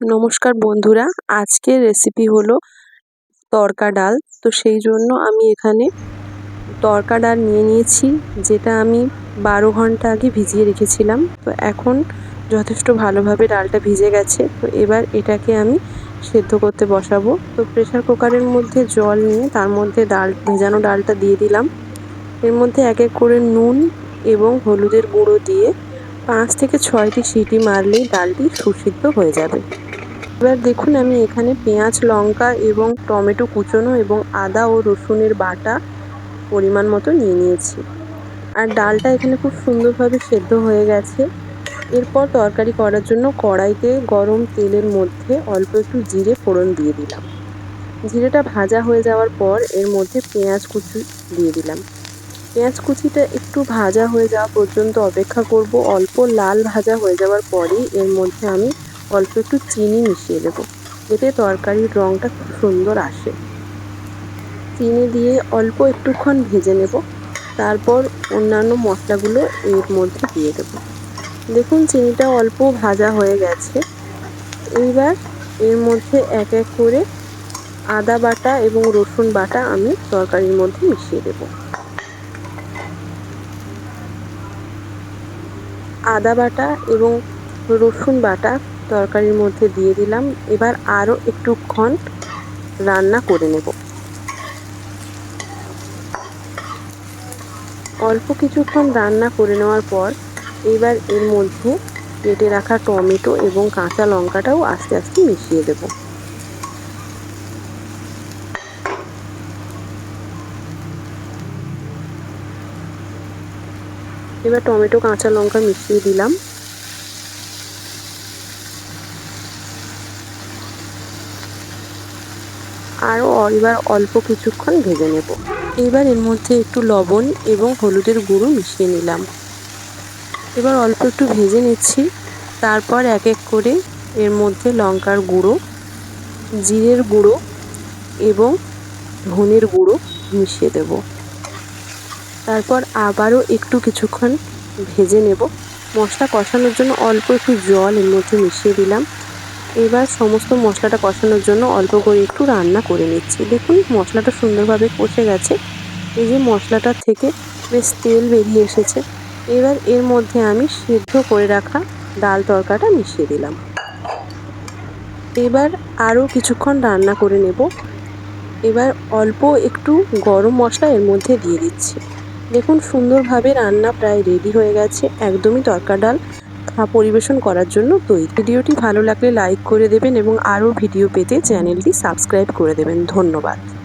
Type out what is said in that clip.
নমস্কার বন্ধুরা, আজকের রেসিপি হলো তরকা ডাল। তো সেই জন্য আমি এখানে তরকা ডাল নিয়ে নিয়েছি, যেটা আমি বারো ঘণ্টা আগে ভিজিয়ে রেখেছিলাম। তো এখন যথেষ্ট ভালোভাবে ডালটা ভিজে গেছে। তো এবার এটাকে আমি সেদ্ধ করতে বসাবো। তো প্রেশার কুকারের মধ্যে জল নিয়ে তার মধ্যে ডাল, ভেজানো ডালটা দিয়ে দিলাম। এর মধ্যে এক এক করে নুন এবং হলুদের গুঁড়ো দিয়ে পাঁচ থেকে ছয়টি সিটি মারলেই ডালটি সুসিদ্ধ হয়ে যাবে। এবার দেখুন আমি এখানে পেঁয়াজ, লঙ্কা এবং টমেটো কুচোনো এবং আদা ও রসুনের বাটা পরিমাণ মতো নিয়ে নিয়েছি। আর ডালটা এখানে খুব সুন্দরভাবে সেদ্ধ হয়ে গেছে। এরপর তরকারি করার জন্য কড়াইতে গরম তেলের মধ্যে অল্প একটু জিরে ফোড়ন দিয়ে দিলাম। জিরেটা ভাজা হয়ে যাওয়ার পর এর মধ্যে পেঁয়াজ কুচি দিয়ে দিলাম। পেঁয়াজ কুচিটা একটু ভাজা হয়ে যাওয়া পর্যন্ত অপেক্ষা করব। অল্প লাল ভাজা হয়ে যাওয়ার পরেই এর মধ্যে আমি অল্প একটু চিনি মিশিয়ে দেবো। এতে তরকারির রঙটা খুব সুন্দর আসে। চিনি দিয়ে অল্প একটুক্ষণ ভেজে নেব। তারপর অন্যান্য মশলাগুলো এর মধ্যে দিয়ে দেব। দেখুন, চিনিটা অল্প ভাজা হয়ে গেছে। এইবার এর মধ্যে এক এক করে আদা বাটা এবং রসুন বাটা আমি তরকারির মধ্যে মিশিয়ে দেব। আদা বাটা এবং রসুন বাটা তরকারির মধ্যে দিয়ে দিলাম। এবার আরও একটুক্ষণ রান্না করে নেব। অল্প কিছুক্ষণ রান্না করে নেওয়ার পর এবার এর মধ্যে কেটে রাখা টমেটো এবং কাঁচা লঙ্কাটাও আস্তে আস্তে মিশিয়ে দেব। এবার টমেটো, কাঁচা লঙ্কা মিশিয়ে দিলাম। আরও এবার অল্প কিছুক্ষণ ভেজে নেব। এবার এর মধ্যে একটু লবণ এবং হলুদের গুঁড়ো মিশিয়ে নিলাম। এবার অল্প একটু ভেজে নিচ্ছি। তারপর এক এক করে এর মধ্যে লঙ্কার গুঁড়ো, জিরের গুঁড়ো এবং ধনের গুঁড়ো মিশিয়ে দেব। তারপর আবারও একটু কিছুক্ষণ ভেজে নেব। মশলা কষানোর জন্য অল্প একটু জল এর মধ্যে মিশিয়ে দিলাম। এবার সমস্ত মশলাটা কষানোর জন্য অল্প করে একটু রান্না করে নিচ্ছি। দেখুন, মশলাটা সুন্দরভাবে কষে গেছে। এই যে মশলাটার থেকে বেশ তেল বেরিয়ে এসেছে। এবার এর মধ্যে আমি সিদ্ধ করে রাখা ডাল তরকাটা মিশিয়ে দিলাম। এবার আরও কিছুক্ষণ রান্না করে নেব। এবার অল্প একটু গরম মশলা এর মধ্যে দিয়ে দিচ্ছি। দেখুন, সুন্দরভাবে রান্না প্রায় রেডি হয়ে গেছে। একদমই তরকা ডাল পরিবেশন করার জন্য তৈরি। ভিডিওটি ভালো লাগলে লাইক করে দেবেন এবং আরও ভিডিও পেতে চ্যানেলটি সাবস্ক্রাইব করে দেবেন। ধন্যবাদ।